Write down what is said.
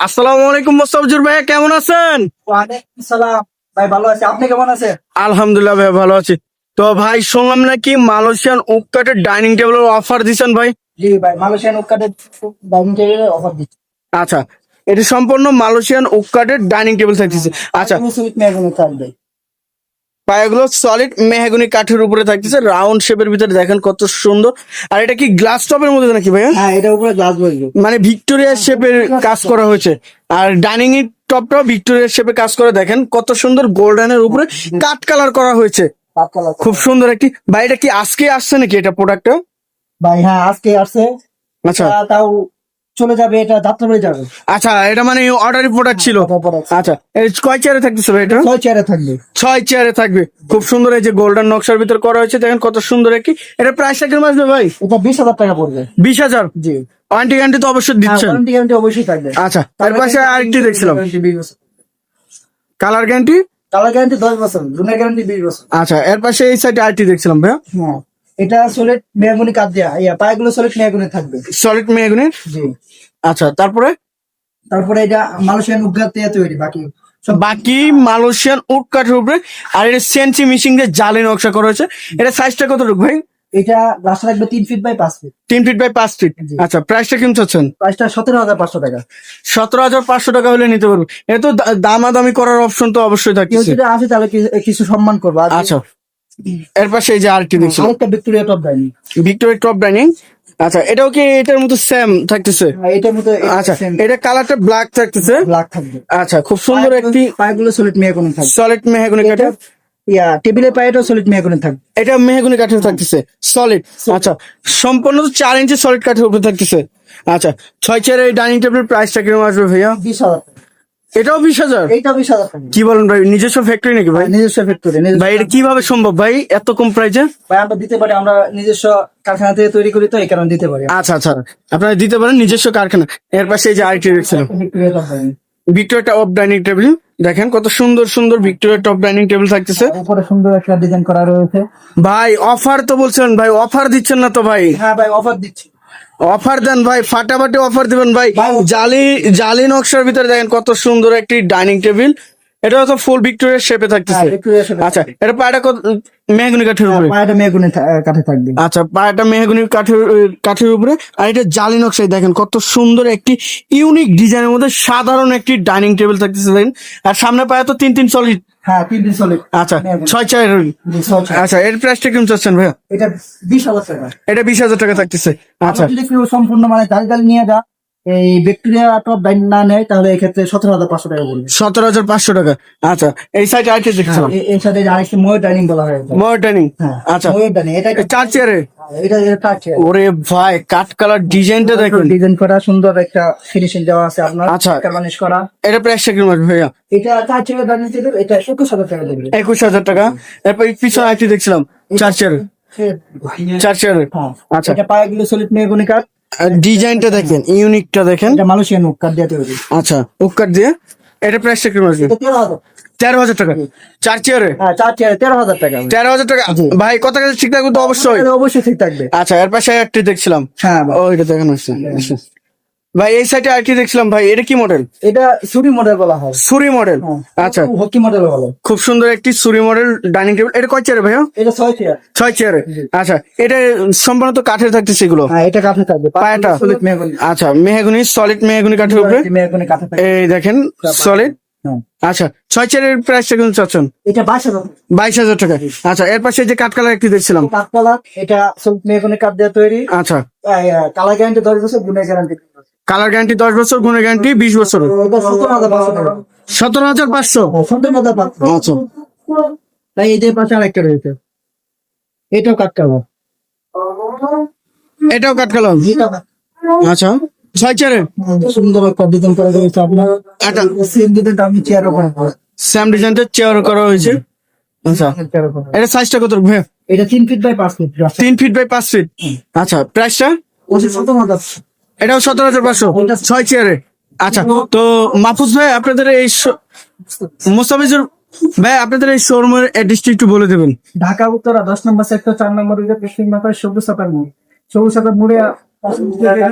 আসসালামু আলাইকুম মোস্তাফজুর ভাইয়া কেমন আছেন? ভাই ভালো আছি। আপনি কেমন আছেন? আলহামদুলিল্লাহ ভাই ভালো আছি। তো ভাই শুনলাম নাকি মালয়েশিয়ান উপকাটের ডাইনিং টেবিলের অফার দিচ্ছেন ভাই? জি ভাই মালয়েশিয়ান উকাটে ডাইনিং টেবিলে অফার দিচ্ছি। আচ্ছা এটি সম্পূর্ণ মালয়েশিয়ান উপকাটের ডাইনিং টেবিল থাকতেছে আচ্ছা। থাকবে পায়াগুলো সলিড মেহাগুনি কাঠের উপরে থাকতেছে। রাউন্ড শেপের ভিতরে দেখেন কত সুন্দর। আর এটা কি গ্লাস টপের মধ্যে নাকি ভাইয়া? হ্যাঁ এটার উপরে গ্লাস বসবে মানে ভিক্টোরিয়া শেপের কাজ করা হয়েছে। আর ডাইনিং এর টপটাও ভিক্টোরিয়া শেপে কাজ করে। দেখেন কত সুন্দর গোল্ডেনের উপরে কাট কালার করা হয়েছে। খুব সুন্দর একটি। ভাই এটা কি আজকে আসছে নাকি এটা প্রোডাক্টটা ভাই হ্যাঁ আজকে আসছে। আচ্ছা। তাও চলে যাবে এটা যাত্রাবাড়ি যাবে। আচ্ছা এটা মানে অর্ডারি প্রোডাক্ট ছিল। আচ্ছা কয় চেয়ারে থাকতেছে ভাই এটা? ছয় চেয়ারে থাকবে। ছয় চেয়ারে থাকবে। খুব সুন্দর এই যে গোল্ডেন নকশার ভিতর করা হয়েছে দেখেন কত সুন্দর একটি। এটা প্রাইসটা কেমন আসবে ভাই? এটা বিশ হাজার টাকা পড়বে। বিশ হাজার? জি। ওয়ারেন্টি গ্যারান্টি তো অবশ্যই দিচ্ছেন। ওয়ারেন্টি গ্যারান্টি অবশ্যই থাকবে। আচ্ছা তার পাশে আরেকটি দেখছিলাম। কালার গ্যারান্টি কালার গ্যারান্টি দশ বছর রুমের গ্যারান্টি বিশ বছর। আচ্ছা এর পাশে এই সাইডে আরেকটি দেখছিলাম ভাইয়া। হ্যাঁ। এটা সলিড মেগুনি কাঠ দেওয়া ইয়া পায়েগুলো সলিড মেগুনি থাকবে। সলিড মেহগুনি? জি। আচ্ছা তারপরে? তারপরে এটা মালয়েশিয়ান উদ্ঘাত দিয়ে তৈরি বাকি বাকি মালয়েশিয়ান উড কাঠের উপরে আর এটা সেন্সি মিশিং দিয়ে জালি নকশা করা হয়েছে। এটা সাইজটা কতটুকু ভাই? এটা রাস্তা রাখবে তিন ফিট বাই পাঁচ ফিট তিন ফিট বাই পাঁচ ফিট। আচ্ছা প্রাইসটা কেমন চাচ্ছেন? প্রাইসটা সতেরো হাজার পাঁচশো টাকা। সতেরো হাজার পাঁচশো টাকা হলে নিতে পারব। এটা তো দামাদামি করার অপশন তো অবশ্যই থাকে আসে তাহলে কিছু সম্মান করব। আচ্ছা। এর পাশে যে আরেকটি দেখছি। আরেকটা Victoria top dining Victoria top dining আচ্ছা এটাও কি এটার মতো সেম থাকতেছে? এটার মতো আচ্ছা এটা কালারটা ব্ল্যাক থাকতেছে? ব্ল্যাক থাকবে। আচ্ছা খুব সুন্দর একটি পায়েগুলো সলিড মেহগুনি থাকবে। সলিড মেহগুনি কাঠের? ইয়া টেবিলের পায়েটাও সলিড মেহগুনি থাকবে। এটা মেহগুনি কাঠের থাকতেছে। সলিড আচ্ছা সম্পূর্ণ তো চার ইঞ্চি সলিড কাঠের উপরে থাকতেছে। আচ্ছা ছয় চেয়ারের এই ডাইনিং টেবিলের প্রাইসটা কীরকম আসবে ভাইয়া? বিশ হাজার এটাও বিশ হাজার? এইটা বিশ হাজার কি বলেন ভাই নিজস্ব ফ্যাক্টরি নাকি ভাই? নিজস্ব ফ্যাক্টরি ভাই এটা কীভাবে সম্ভব ভাই? এত কম প্রাইসে ভাই আমরা দিতে পারি আমরা নিজস্ব কারখানা থেকে তৈরি করি তো এই কারণে দিতে পারি। আচ্ছা আচ্ছা। আপনারা দিতে পারেন নিজস্ব কারখানা। এর পাশে এই যে আরেকটি top dining Victoria top dining table দেখেন কত সুন্দর সুন্দর ভিক্টোরিয়া টপ ডাইনিং টেবিল থাকতেছে। উপরে সুন্দর একটা ডিজাইন করা রয়েছে। ভাই অফার তো বলছেন ভাই অফার দিচ্ছেন না তো ভাই? হ্যাঁ ভাই অফার দিচ্ছি। অফার দেন ভাই ফাটাফাটি অফার দিবেন ভাই। জালি জালি নকশার ভিতরে দেখেন কত সুন্দর একটি ডাইনিং টেবিল। এটা তো ফুল ভিক্টোরিয়া শেপে হ্যাঁ থাকতেছে আচ্ছা এটা পায়টা কত মেহগুনি কাঠের উপরে? পায়েটা মেহগুনি কাঠে থাকবে। আচ্ছা পায়টা মেহগুনি কাঠের কাঠের উপরে। আর এটা জালি নকশায় দেখেন কত সুন্দর একটি ইউনিক ডিজাইনের মধ্যে সাধারণ একটি ডাইনিং টেবিল থাকতেছে দেখেন। আর সামনে পায়ে তো তিন তিন সলিড হ্যাঁ তিন দিন সলিড আচ্ছা ছয় চার। আচ্ছা এর প্রাইসটা কেমন চাচ্ছেন ভাইয়া? এটা বিশ হাজার টাকা। এটা বিশ হাজার টাকা থাকতেছে। আচ্ছা। যদি কেউ সম্পূর্ণ মানে দাল নিয়ে যা এই টপ ডাইনিং না নেয় তাহলে এই ক্ষেত্রে সতেরো হাজার পাঁচশো টাকা পড়বে সতেরো হাজার পাঁচশো টাকা। আচ্ছা এই সাইডে আরেকটি দেখছিলাম এ- এর সাথে যে আরেকটি ময়ূর ডাইনিং বলা হয়। ময়ূর ডাইনিং হ্যাঁ আচ্ছা। ময়ূর ডাইনিং এটা চার চেয়ারে ওরে ভাই কালার ডিজাইনটা দেখুন। ডিজাইন করা সুন্দর একটা ফিনিশিং দেওয়া আছে আপনার। আচ্ছা। কার্বানিশ করা। এটা ভাইয়া। এটা কাঠ চেয়ার ডাইনিং এটা একুশ হাজার টাকা দেবে। একুশ হাজার টাকা। এরপর পিছনে আরেকটি দেখছিলাম চার চেয়ারে চার চেয়ারে হ্যাঁ। আচ্ছা। এটা পায়েগুলো সলিড মেহগুনি কাঠ। ডিজাইনটা দেখেন ইউনিকটা দেখেন। এটা মালয়েশিয়ান দিয়ে তৈরি। আচ্ছা উকার দিয়ে। এটা এটা তেরো হাজার। তেরো হাজার টাকা। চার চেয়ারে? হ্যাঁ চার চেয়ারে তেরো হাজার টাকা। তেরো হাজার টাকা। ভাই কথা কাছে ঠিক থাকবে তো? অবশ্যই। অবশ্যই ঠিক থাকবে। আচ্ছা এর পাশে একটি দেখছিলাম। হ্যাঁ ভাই। ও এটা দেখানো হচ্ছে। ভাই এই সাইডে আরেকটি দেখছিলাম? ভাই এটা কি মডেল এটা সুরি মডেল বলা হয়। সুরি মডেল হ্যাঁ। আচ্ছা। হকি মডেল বলে খুব সুন্দর একটি সুরি মডেল ডাইনিং টেবিল এটা কয় চেয়ারে ভাইয়া? এটা ছয় চেয়ার। ছয় চেয়ারে। আচ্ছা এটা সম্পূর্ণ তো কাঠের থাকতেছে সেগুলো হ্যাঁ এটা কাঠে থাকবে। পায়াটা আচ্ছা মেহগুনি সলিড মেহগুনি কাঠের উপরে। মেহগুনি কাঠে থাকবে। এই দেখেন সলিড হ্যাঁ। আচ্ছা ছয় চেয়ারের প্রাইসটা কিন্তু চাচ্ছেন। এটা বাইশ হাজার বাইশ হাজার টাকা। আচ্ছা এর পাশে যে কাঠ কালার একটি দেখছিলাম। কাঠপালা এটা সলিড মেহগুনি কাঠ দিয়ে তৈরি। আচ্ছা। কালার গ্যারান্টি দশ বছর গুণের গ্যারান্টি কালার গ্যারান্টি দশ বছর গুণের গ্যারান্টি বিশ বছর। এটা সত্তর হাজার পাঁচশো সতেরো হাজার পাঁচশো? আচ্ছা। তাই এদের পাশে আরেকটা রয়েছে। এটাও কাঠ কালো এটাও কাঠ কালার আচ্ছা। ছয় চেয়ারে সুন্দর একটা ডিজাইন করা রয়েছে আপনার। একটা সেম ডিজাইনটা আমি চেয়ার ওপরে স্যাম ডিজাইনটা চেয়ার করা হয়েছে। আচ্ছা। এটা সাইজটা কত? ভাইয়া এটা তিন ফিট বাই পাঁচ ফিট তিন ফিট বাই পাঁচ ফিট আচ্ছা প্রাইসটা ওটা সত্তর হাজার এটাও সতেরো হাজার পাঁচশো। ছয় চেয়ারে আচ্ছা তো মাহফুজ ভাই আপনাদের এই মুস্তাফিজুর ভাই আপনাদের এই শোরুমের অ্যাড্রেসটি একটু বলে দেবেন। ঢাকা উত্তরা দশ নম্বর সেক্টর চার নম্বর পশ্চিম বাংলার সবুজ সাপার মোড়। সবুজ সাপার মোড়ে Bakarira.